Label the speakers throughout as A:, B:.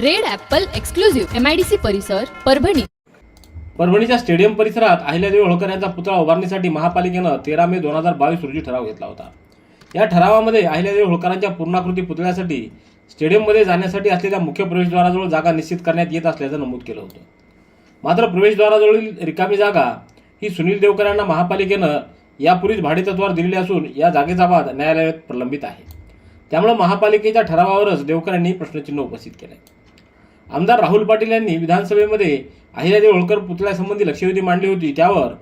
A: Red apple exclusive MIDC परिसर परभणी.
B: परभणीच्या stadium परिसरात अहिल्यादेवी होळकर यांचा पुतळा उभारणीसाठी महापालिकेनं तेरा मे दोन हजार बावीस रोजी ठराव घेतला होता. या ठरावामध्ये अहिल्यादेवी होळकरांच्या पूर्णाकृती पुतळ्यासाठी स्टेडियममध्ये जाण्यासाठी असलेल्या मुख्य प्रवेशद्वाराजवळ जागा निश्चित करण्यात येत असल्याचं नमूद केलं होतं. मात्र प्रवेशद्वाराजवळील रिकामी जागा ही सुनील देवकर यांना महापालिकेनं यापूर्वीच भाडेतत्वावर दिलेली असून या जागेचा वाद न्यायालयात प्रलंबित आहे. त्यामुळे महापालिकेच्या ठरावावरच देवकर यांनी प्रश्नचिन्ह उपस्थित केलंय. आमदार राहुल पाटील यांनी विधानसभेमध्ये अहिल्यादेवी होळकर पुतळ्यासंबंधी लक्षवेधी मांडली होती. त्यावर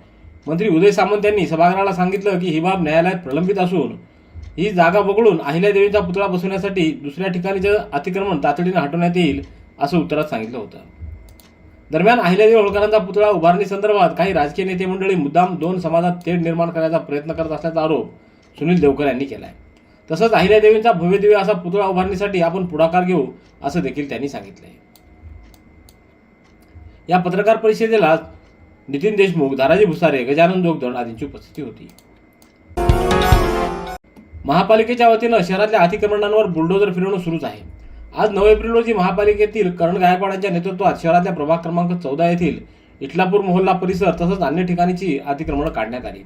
B: मंत्री उदय सामंत यांनी सभागृहाला सांगितलं की ही बाब न्यायालयात प्रलंबित असून ही जागा वगळून अहिल्यादेवींचा पुतळा बसवण्यासाठी दुसऱ्या ठिकाणीचं अतिक्रमण तातडीनं हटवण्यात येईल असं उत्तरात सांगितलं होतं. दरम्यान अहिल्यादेवी होळकरांचा पुतळा उभारणी संदर्भात काही राजकीय नेते मंडळी मुद्दाम दोन समाजात तेढ निर्माण करण्याचा प्रयत्न करत असल्याचा आरोप सुनील देवकर यांनी केला आहे तसंच अहिल्यादेवींचा भव्यदिव्य असा पुतळा उभारणीसाठी आपण पुढाकार घेऊ असं देखील त्यांनी सांगितलं आहे या पत्रकार परिषदेला नितीन देशमुख दाराजी भुसारे गजानन जोगदंड आदींची उपस्थिती होती. महापालिकेच्या वतीनं शहरातल्या अतिक्रमणांवर बुलडोजर फिरवणं सुरूच आहे. आज नऊ एप्रिल रोजी महापालिकेतील करण गायकवाडांच्या नेतृत्वात शहरातल्या प्रभाग क्रमांक चौदा येथील इटलापूर मोहल्ला परिसर तसंच अन्य ठिकाणीची अतिक्रमणं काढण्यात आली.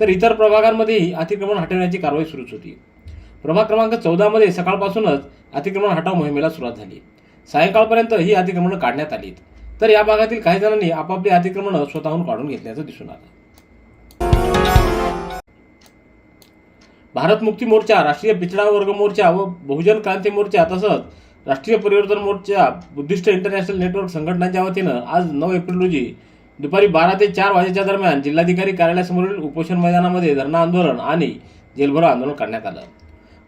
B: तर इतर प्रभागांमध्येही अतिक्रमण हटवण्याची कारवाई सुरूच होती. प्रभाग क्रमांक चौदामध्ये सकाळपासूनच अतिक्रमण हटाव मोहिमेला सुरुवात झाली. सायंकाळपर्यंत ही अतिक्रमणं काढण्यात आली तर या भागातील काही जणांनी आपापली अतिक्रमणं स्वतःहून काढून घेतल्याचं दिसून आलं. भारत मुक्ती मोर्चा राष्ट्रीय पिछडा वर्ग मोर्चा व बहुजन क्रांती मोर्चा तसंच राष्ट्रीय परिवर्तन मोर्चा बुद्धिस्ट इंटरनॅशनल नेटवर्क संघटनांच्या वतीनं आज नऊ एप्रिल रोजी दुपारी बारा ते चार वाजेच्या दरम्यान जिल्हाधिकारी कार्यालयासमोरील उपोषण मैदानामध्ये धरणा आंदोलन आणि जेलभरो आंदोलन करण्यात आलं.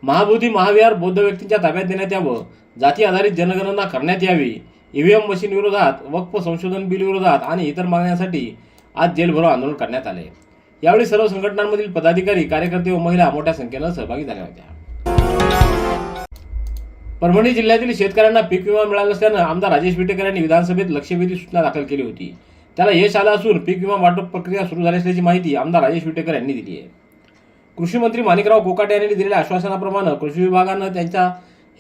B: महाबोधी महाविहार बौद्ध व्यक्तींच्या ताब्यात देण्यात यावं जाती आधारित जनगणना करण्यात यावी ईव्हीएम मशीन विरोधात वक्फ संशोधन बिल विरोधात आणि इतर मागण्यांसाठी आज जेलभरो आंदोलन करण्यात आले. यावेळी सर्व संघटनांमधील पदाधिकारी कार्यकर्ते व महिला मोठ्या संख्येनं सहभागी झाल्या होत्या. परभणी जिल्ह्यातील शेतकऱ्यांना पीक विमा मिळाला नसल्यानं आमदार राजेश विटेकर यांनी विधानसभेत लक्षवेधी सूचना दाखल केली होती. त्याला यश आलं असून पीक विमा वाटप प्रक्रिया सुरू झाली असल्याची माहिती आमदार राजेश विटेकर यांनी दिली आहे. कृषी मंत्री माणिकराव कोकाटे यांनी दिलेल्या आश्वासनाप्रमाणे कृषी विभागानं त्यांचा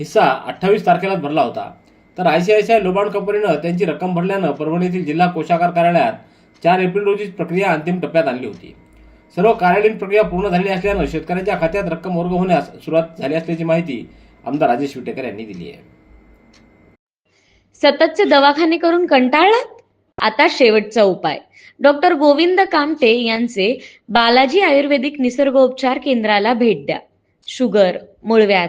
B: हिस्सा अठ्ठावीस तारखेला भरला होता. तर आयसीआयसीआय लोबांड कंपनीनं त्यांची रक्कम भरल्यानं परभणीतील जिल्हा कोषागार कार्यालयात चार एप्रिल रोजी प्रक्रिया अंतिम टप्प्यात आणली होती. सर्व कार्यालयीन प्रक्रिया पूर्ण झाली असल्यानं शेतकऱ्यांच्या खात्यात रक्कम वर्ग होण्यास सुरुवात झाली असल्याची माहिती आमदार राजेश विटेकर यांनी दिली आहे.
C: सततचे दवाखाने करून कंटाळलात? आता शेवटचा उपाय. डॉक्टर गोविंद कामटे यांचे बालाजी आयुर्वेदिक निसर्गोपचार केंद्राला भेट द्या. शुगर मूळव्याध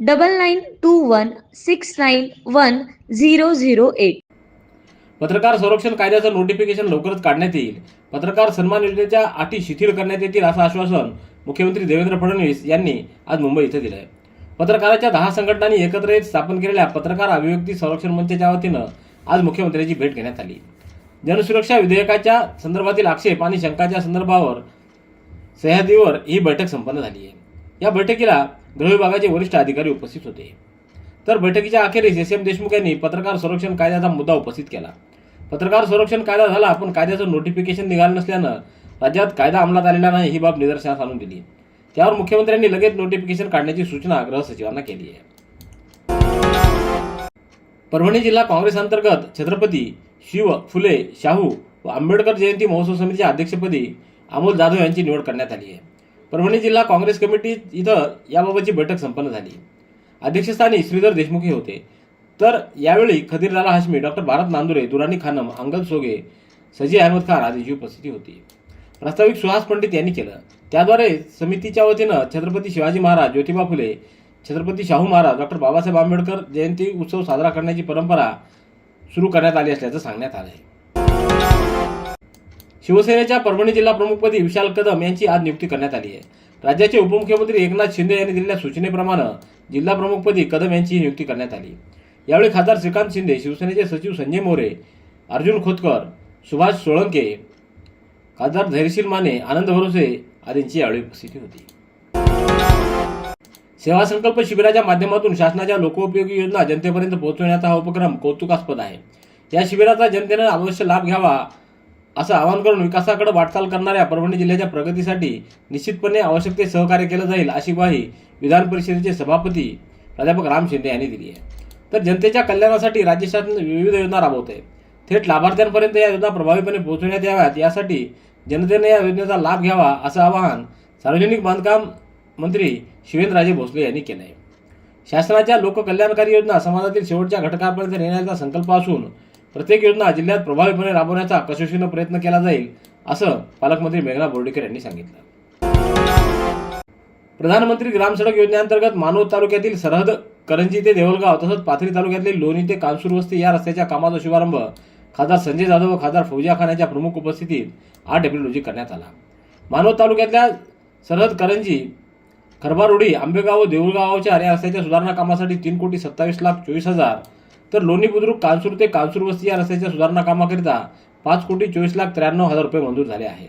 C: double nine two one six nine one zero zero eight
B: पत्रकार संरक्षण कायद्याचं नोटिफिकेशन लवकरच काढण्यात येईल. पत्रकार सन्मान योजनेच्या अटी शिथिल करण्यात येतील असं आश्वासन मुख्यमंत्री देवेंद्र फडणवीस यांनी आज मुंबई इथं दिलं आहे पत्रकाराच्या दहा संघटनांनी एकत्र येत स्थापन केलेल्या पत्रकार अभिव्यक्ती संरक्षण मंचाच्या वतीनं आज मुख्यमंत्र्यांची भेट घेण्यात आली. जनसुरक्षा विधेयकाच्या संदर्भातील आक्षेप आणि शंकाच्या संदर्भावर सह्याद्रीवर ही बैठक संपन्न झाली आहे. या बैठकीला गृह विभागाचे वरिष्ठ अधिकारी उपस्थित होते. तर बैठकीच्या अखेरीस एस एम देशमुख यांनी पत्रकार संरक्षण कायद्याचा मुद्दा उपस्थित केला. पत्रकार संरक्षण कायदा झाला पण कायद्याचं नोटिफिकेशन निघालं नसल्यानं राज्यात कायदा अंमलात आलेला नाही ही बाब निदर्शनास आणून दिली. त्यावर मुख्यमंत्र्यांनी लगेच नोटिफिकेशन काढण्याची सूचना गृह सचिवांना केली आहे. परभणी जिल्हा काँग्रेस अंतर्गत छत्रपती शिव फुले शाहू व आंबेडकर जयंती महोत्सव समितीच्या अध्यक्षपदी अमोल जाधव यांची निवड करण्यात आली आहे. परभणी जिल्हा काँग्रेस कमिटी इथं याबाबतची बैठक संपन्न झाली. अध्यक्षस्थानी श्रीधर देशमुख हे होते. तर यावेळी खदीरलाला हाशमी डॉक्टर भारत नांदुरे दुरानी खानम अंगद सोगे सजी अहमद खान आदीची उपस्थिती होती. प्रास्ताविक सुहास पंडित यांनी केलं. त्याद्वारे समितीच्या वतीनं छत्रपती शिवाजी महाराज ज्योतिबा फुले छत्रपती शाहू महाराज डॉक्टर बाबासाहेब आंबेडकर जयंती उत्सव साजरा करण्याची परंपरा सुरू करण्यात आली असल्याचं सांगण्यात आलं आहे शिवसेनेच्या परभणी जिल्हा प्रमुखपदी विशाल कदम यांची आज नियुक्ती करण्यात आली आहे. राज्याचे उपमुख्यमंत्री एकनाथ शिंदे यांनी दिलेल्या सूचनेप्रमाणे जिल्हा प्रमुखपदी कदम यांची नियुक्ती करण्यात आली. यावेळी खासदार श्रीकांत शिंदे शिवसेनेचे सचिव संजय मोरे अर्जुन खोतकर सुभाष सोळंके खासदार धैर्यशील माने आनंद भरोसे आदींची यावेळी उपस्थिती होती. सेवा संकल्प शिबिराच्या माध्यमातून शासनाच्या लोकोपयोगी योजना जनतेपर्यंत पोहोचवण्याचा हा उपक्रम कौतुकास्पद आहे. या शिबिराचा जनतेनं अवश्य लाभ घ्यावा असं आवाहन करून विकासाकडे वाटचाल करणाऱ्या परभणी जिल्ह्याच्या प्रगतीसाठी निश्चितपणे आवश्यक ते सहकार्य केलं जाईल अशी ग्वाही विधान परिषदेचे सभापती प्राध्यापक राम शिंदे यांनी दिली आहे. तर जनतेच्या कल्याणासाठी राज्य शासन विविध योजना राबवत. आहे थेट लाभार्थ्यांपर्यंत या योजना प्रभावीपणे पोहोचवण्यात याव्यात यासाठी जनतेने या योजनेचा लाभ घ्यावा असं आवाहन सार्वजनिक बांधकाम मंत्री शिवेंद्रराजे भोसले यांनी केलं आहे शासनाच्या लोककल्याणकारी योजना समाजातील शेवटच्या घटकापर्यंत नेण्याचा संकल्प असून प्रत्येक योजना जिल्ह्यात प्रभावीपणे राबवण्याचा कसोशीनं प्रयत्न केला जाईल असं पालकमंत्री मेघना बोर्डीकर यांनी सांगितलं. प्रधानमंत्री ग्राम सडक योजनेअंतर्गत मानोद तालुक्यातील सरहद करंजी ते देवलगाव तसंच पाथरी तालुक्यातील लोणी ते कानसूर वस्ती या रस्त्याच्या कामाचा शुभारंभ खासदार संजय जाधव व खासदार फौजिया खान यांच्या प्रमुख उपस्थितीत आठ एप्रिल रोजी करण्यात आला. मानव तालुक्यातल्या सरहद करंजी खरबारोडी आंबेगाव व देऊळगावच्या या रस्त्याच्या सुधारणा कामासाठी तीन कोटी सत्तावीस लाख चोवीस हजार तर लोणी बुद्रुक कानसूर ते कानसूर वस्ती या रस्त्याच्या सुधारणा कामाकरिता पाच कोटी चोवीस लाख त्र्याण्णव हजार रुपये मंजूर झाले आहेत.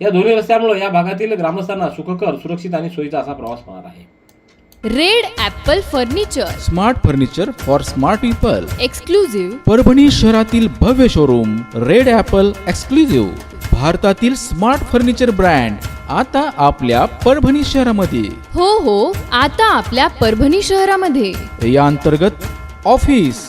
B: या दोन्ही रस्त्यामुळे या भागातील ग्रामस्थांना सुखकर सुरक्षित आणि सोयीचा असा प्रवास होणार आहे.
A: Red Apple furniture.
D: Smart furniture for smart people.
A: Exclusive
D: Parbhani शहरातील भव्य शोरूम रेड ॲपल एक्सक्लुझिव्ह भारतातील स्मार्ट फर्निचर ब्रँड आता आपल्या परभणी शहरामध्ये.
A: हो हो आता आपल्या परभणी शहरामध्ये.
D: या अंतर्गत ऑफिस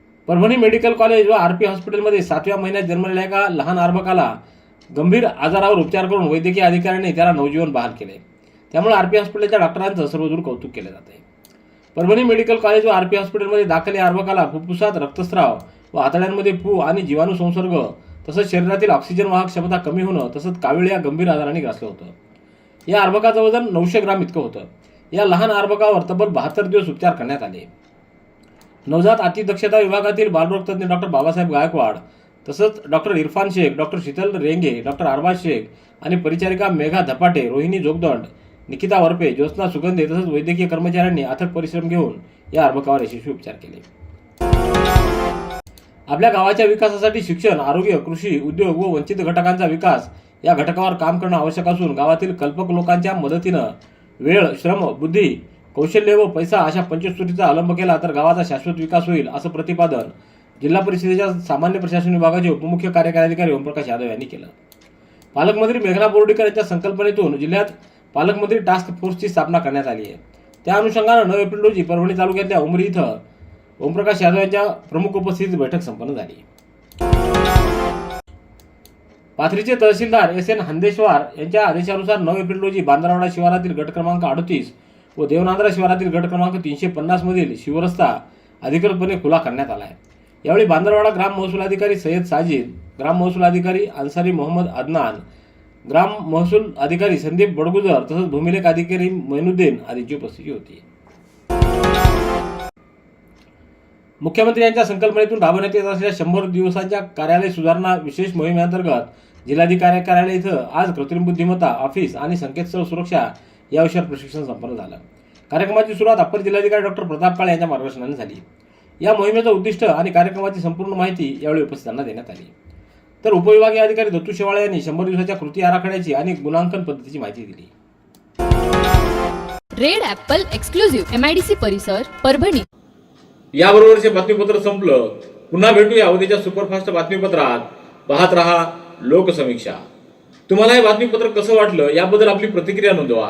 B: परभणी मेडिकल कॉलेज व आर पी हॉस्पिटलमध्ये सातव्या महिन्यात जन्मलेल्या एका लहान आर्भकाला गंभीर आजारावर उपचार करून वैद्यकीय अधिकाऱ्यांनी त्याला नवजीवन बहाल केले. त्यामुळे आर पी हॉस्पिटलच्या डॉक्टरांचं सर्वदूर कौतुक केले जात आहे परभणी मेडिकल कॉलेज व आर पी हॉस्पिटलमध्ये दाखल या अर्भकाला फुफ्फुसात रक्तस्राव व आतड्यांमध्ये पू आणि जीवाणू संसर्ग तसंच शरीरातील ऑक्सिजन वाहक क्षमता कमी होणं तसंच कावीळ या गंभीर आजाराने ग्रासलं होतं. या अर्भकाचं वजन नऊशे ग्राम इतकं होतं. या लहान आर्भकावर तब्बल बहात्तर दिवस उपचार करण्यात आले. नवजात अतिदक्षता विभागातील बालरोग तज्ज्ञ डॉक्टर बाबासाहेब गायकवाड तसंच doctor Irfan Shaikh doctor Sheetal Renge doctor Arbaz Shaikh आणि परिचारिका मेघा धपाटे रोहिणी जोगदंड निकिता वरपे ज्योत्स्ना सुगंधे तसंच वैद्यकीय कर्मचाऱ्यांनी अथक परिश्रम घेऊन या अर्भकावर यशस्वी उपचार केले. आपल्या गावाच्या विकासासाठी शिक्षण आरोग्य कृषी उद्योग व वंचित घटकांचा विकास या घटकावर काम करणं आवश्यक असून गावातील कल्पक लोकांच्या मदतीनं वेळ श्रम बुद्धी कौशल्य व पैसा अशा पंचसूत्रीचा अवलंब केला तर गावाचा शाश्वत विकास होईल असं प्रतिपादन जिल्हा परिषदेच्या सामान्य प्रशासन विभागाचे उपमुख्य कार्यकारी अधिकारी ओमप्रकाश यादव यांनी केलं. पालकमंत्री मेघना बोर्डीकर यांच्या संकल्पनेतून जिल्ह्यात पालकमंत्री टास्क फोर्सची स्थापना करण्यात आली आहे. त्या अनुषंगानं नऊ एप्रिल रोजी परभणी तालुक्यातल्या उमरी इथं ओमप्रकाश यादव यांच्या प्रमुख उपस्थितीत बैठक संपन्न झाली. पाथरीचे तहसीलदार एस एन हंदेश्वार यांच्या आदेशानुसार नऊ एप्रिल रोजी बांद्रावाडा शिवारातील गट क्रमांक अडतीस व देवनांद्रा शिवारातील गट क्रमांक तीनशे पन्नासमधील शिवरस्ता अधिकृतपणे खुला करण्यात आला आहे. यावेळी बांदरवाडा ग्राम महसूल अधिकारी सय्यद साजिद ग्राम महसूल अधिकारी अन्सारी मोहम्मद अदनान ग्राम महसूल अधिकारी संदीप बडगुजर तसंच भूमिलेख अधिकारी मैनुद्दीन आदींची उपस्थिती होती. मुख्यमंत्री यांच्या संकल्पनेतून राबवण्यात येत असलेल्या शंभर दिवसांच्या कार्यालय सुधारणा विशेष मोहिमेअंतर्गत जिल्हाधिकारी कार्यालय इथं आज कृत्रिम बुद्धिमत्ता ऑफिस आणि संकेतस्थळ सुरक्षा या विषयावर प्रशिक्षण संपन्न झालं. कार्यक्रमाची सुरुवात अप्पर जिल्हाधिकारी डॉक्टर प्रताप काळे यांच्या मार्गदर्शनाने झाली. या मोहिमेचं उद्दिष्ट आणि कार्यक्रमाची संपूर्ण माहिती यावेळी उपस्थितांना देण्यात आली. तर उपविभागीय अधिकारी दत्तू शेवाळे यांनी शंभर दिवसाच्या कृती आराखड्याची आणि गुणांकन पद्धतीची माहिती दिली.
A: Red apple exclusive M I D C परिसर परभणी.
B: याबरोबरचे बातमीपत्र संपलं. पुन्हा भेटूया उद्याच्या सुपरफास्ट बातमीपत्रात. पाहत रहा लोकसमीक्षा. तुम्हाला हे बातमीपत्र कसं वाटलं याबद्दल आपली प्रतिक्रिया नोंदवा.